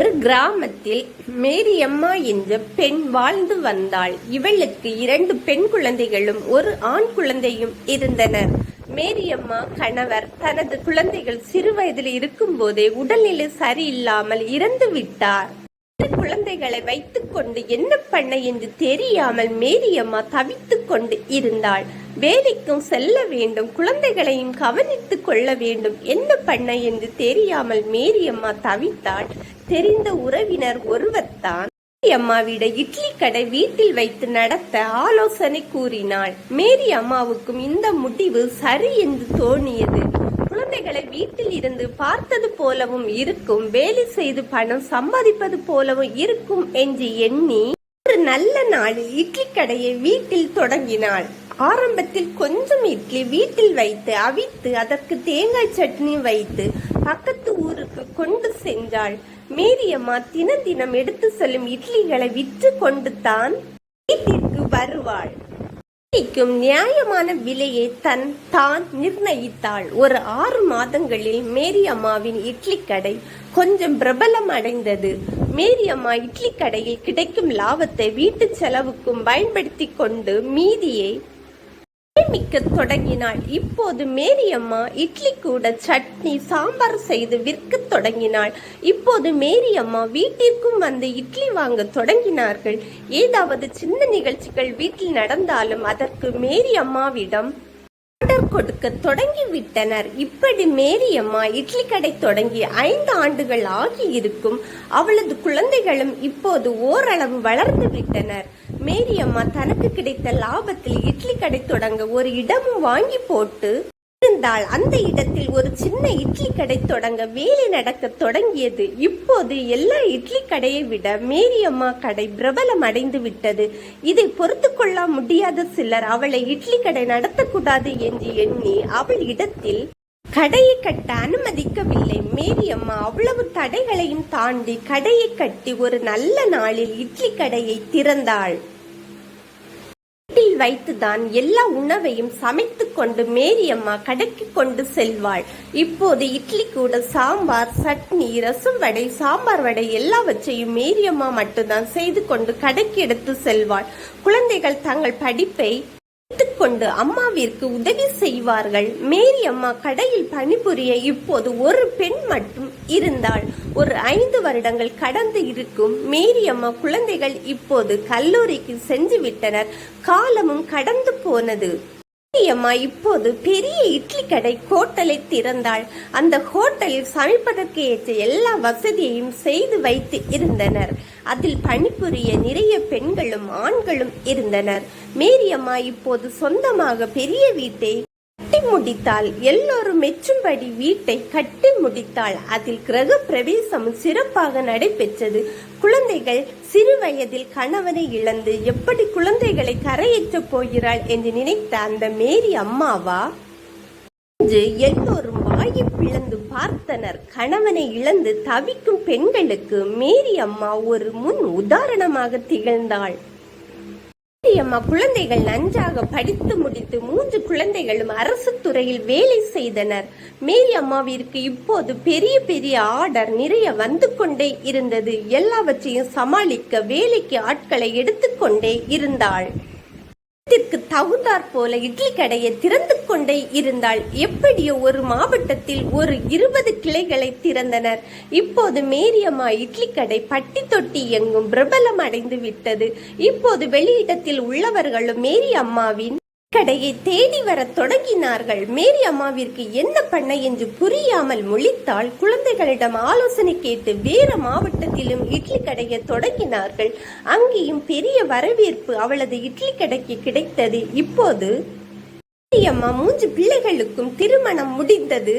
ஒரு கிராமத்தில் மேரியம்மா என்ற பெண் வாழ்ந்து வந்தாள். இவளுக்கு இரண்டு பெண் குழந்தைகளும் ஒரு ஆண் குழந்தையும் இருந்தனர் மேரியம்மா கணவர் தனது குழந்தைகள் சிறு வயதில் இருக்கும்போதே உடல்நிலை சரியில்லாமல் இறந்து விட்டார். குழந்தைகளை வைத்துக் கொண்டு என்ன பண்ண என்று தெரியாமல் மேரியம்மா தவித்துக் கொண்டு இருந்தாள். வேலைக்கும் செல்ல வேண்டும் குழந்தைகளையும் கவனித்துக் கொள்ள வேண்டும் என்ன பண்ண என்று தெரியாமல் மேரியம்மா தவித்தாள். தெரிந்த உறவினர் ஒருவர்தான் அம்மாவிட இட்லி கடை வீட்டில் வைத்து நடத்த ஆலோசனை கூறினாள். மேரி அம்மாவுக்கும் இந்த முடிவு சரி என்று தோணியது. குழந்தைகளை வீட்டில் இருந்து பார்த்தது போலவும் இருக்கும் வேலை செய்து பணம் சம்பாதிப்பது போலவும் இருக்கும் என்று எண்ணி ஒரு நல்ல நாளில் இட்லி கடையை வீட்டில் தொடங்கினாள். ஆரம்பத்தில் கொஞ்சம் இட்லி வீட்டில் வைத்து அவித்து அதற்கு தேங்காய் சட்னி வைத்து பக்கத்து ஊருக்கு கொண்டு சென்றாள். மேரியம்மா தினம் தினம் எடுத்து செல்லும் இட்லிகளை விற்று கொண்டு தான் வீட்டிற்கு வருவாள். இட்லிக்கும் நியாயமான விலையை தன் தான் நிர்ணயித்தாள். ஒரு ஆறு மாதங்களில் மேரி அம்மாவின் இட்லி கடை கொஞ்சம் பிரபலம் அடைந்தது மேரி அம்மா இட்லி கடையில் கிடைக்கும் லாபத்தை வீட்டு செலவுக்கும் பயன்படுத்தி கொண்டு மீதியை சேமிக்க தொடங்கினாள். இப்போது மேரியம்மா இட்லி கூட சட்னி சாம்பார் செய்து விற்க தொடங்கினாள். இப்போது மேரியம்மா வீட்டிற்கும் வந்து இட்லி வாங்க தொடங்கினார்கள். ஏதாவது சின்ன நிகழ்ச்சிகள் வீட்டில் நடந்தாலும் அதற்கு மேரி அம்மாவிடம் ஆர்டர் கொடுக்க தொடங்கி விட்டனர் இப்படி மேரியம்மா இட்லி கடை தொடங்கி ஐந்து ஆண்டுகள் ஆகி இருக்கும். அவளது குழந்தைகளும் இப்போது ஓரளவு வளர்ந்து விட்டனர். மேரியம்மா தனக்கு கிடைத்த லாபத்தில் இட்லி கடை தொடங்க ஒரு இடமும் வாங்கி போட்டு இருந்தால் அந்த இடத்தில் ஒரு சின்ன இட்லி கடை தொடங்க வேலை நடக்க தொடங்கியது. இப்போது எல்லா இட்லி கடையை விட மேரியம்மா கடை பிரபலம் அடைந்து விட்டது. இதை பொறுத்து கொள்ள முடியாத சிலர் அவளை இட்லி கடை நடத்தக்கூடாது என்று எண்ணி அவள் இடத்தில் கடையை கட்ட அனுமதிக்கவில்லை. மேரியம்மா அவ்வளவு தடைகளையும் தாண்டி கடையை கட்டி ஒரு நல்ல நாளில் இட்லி கடையை திறந்தாள். வீட்டில் வைத்துதான் எல்லா உணவையும் சமைத்து கொண்டு மேரியம்மா கடைக்கு கொண்டு செல்வாள். இப்போது இட்லி கூட சாம்பார் சட்னி ரசம் வடை சாம்பார் வடை எல்லாவற்றையும் மேரியம்மா மட்டும்தான் செய்து கொண்டு கடைக்கு எடுத்து செல்வாள். குழந்தைகள் தங்கள் படிப்பை கொண்டு அம்மாவிற்கு உதவி செய்வார்கள். மேரி அம்மா கடையில் பணிபுரிய இப்போது ஒரு பெண் மட்டும் இருந்தால் ஒரு ஐந்து வருடங்கள் கடந்து இருக்கும் மேரி அம்மா குழந்தைகள் இப்போது கல்லூரிக்கு சென்று விட்டனர் காலமும் கடந்து போனது. அம்மா இப்போது பெரிய இட்லி கடை ஹோட்டலை திறந்தாள். அந்த ஹோட்டலில் சமைப்பதற்கு ஏற்ற எல்லா வசதியையும் செய்து வைத்து இருந்தனர். அதில் பணிபுரிய நிறைய பெண்களும் ஆண்களும் இருந்தனர். மேரியம்மா இப்போது சொந்தமாக பெரிய வீட்டை கட்டி முடித்தாள் எல்லோரும் மெச்சும்படி வீட்டை கட்டி முடித்தாள். அதில் கிரக பிரவேசம் சிறப்பாக நடைபெற்றது. குழந்தைகள் சிறு வயதில் கணவனை இழந்து எப்படி குழந்தைகளை கரையேற்றப் போகிறாள் என்று நினைத்த அந்த மேரி அம்மாவா? என்று எல்லோரும் வாயை பிளந்து பார்த்தனர். கணவனை இழந்து தவிக்கும் பெண்களுக்கு மேரி அம்மா ஒரு முன் உதாரணமாக திகழ்ந்தாள். அம்மா குழந்தைகள் நன்றாக படித்து முடித்து மூன்று குழந்தைகளும் அரசு துறையில் வேலை செய்தனர். மேரி அம்மாவிற்கு இப்போது பெரிய பெரிய ஆர்டர் நிறைய வந்து கொண்டே இருந்தது. எல்லாவற்றையும் சமாளிக்க வேலைக்கு ஆட்களை எடுத்துக்கொண்டே இருந்தாள். இடத்திற்கு தகுந்தாற் போல இட்லி கடையை திறந்து கொண்டே இருந்தால் எப்படியோ ஒரு மாவட்டத்தில் ஒரு இருபது கிளைகளை திறந்தனர். இப்போது மேரியம்மா இட்லி கடை பட்டி தொட்டி எங்கும் பிரபலம் அடைந்து விட்டது. இப்போது வெளியிடத்தில் உள்ளவர்களும் மேரி அம்மாவின் கடையை தேடி வர தொடங்கினார்கள். மேரி அம்மாவிற்கு என்ன பண்ண என்று புரியாமல் முழித்தால் குழந்தைகளிடம் ஆலோசனை கேட்டு வேறு மாவட்டத்திலும் இட்லி கடையை தொடங்கினார்கள். அங்கேயும் பெரிய வரவேற்பு அவளது இட்லி கடைக்கு கிடைத்தது. இப்போது அம்மா மூன்று பிள்ளைகளுக்கும் திருமணம் முடிந்தது.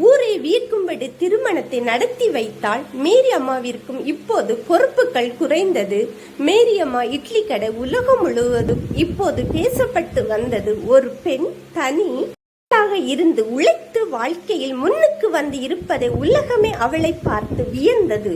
ஊரை வீர்க்கும்படி திருமணத்தை நடத்தி வைத்தால் மேரி அம்மாவிற்கும் இப்போது பொறுப்புகள் குறைந்தது. மேரி அம்மா இட்லி கடை உலகம் முழுவதும் இப்போது பேசப்பட்டு வந்தது. ஒரு பெண் தனி இருந்து உழைத்து வாழ்க்கையில் முன்னுக்கு வந்து இருப்பதை உலகமே அவளை பார்த்து வியந்தது.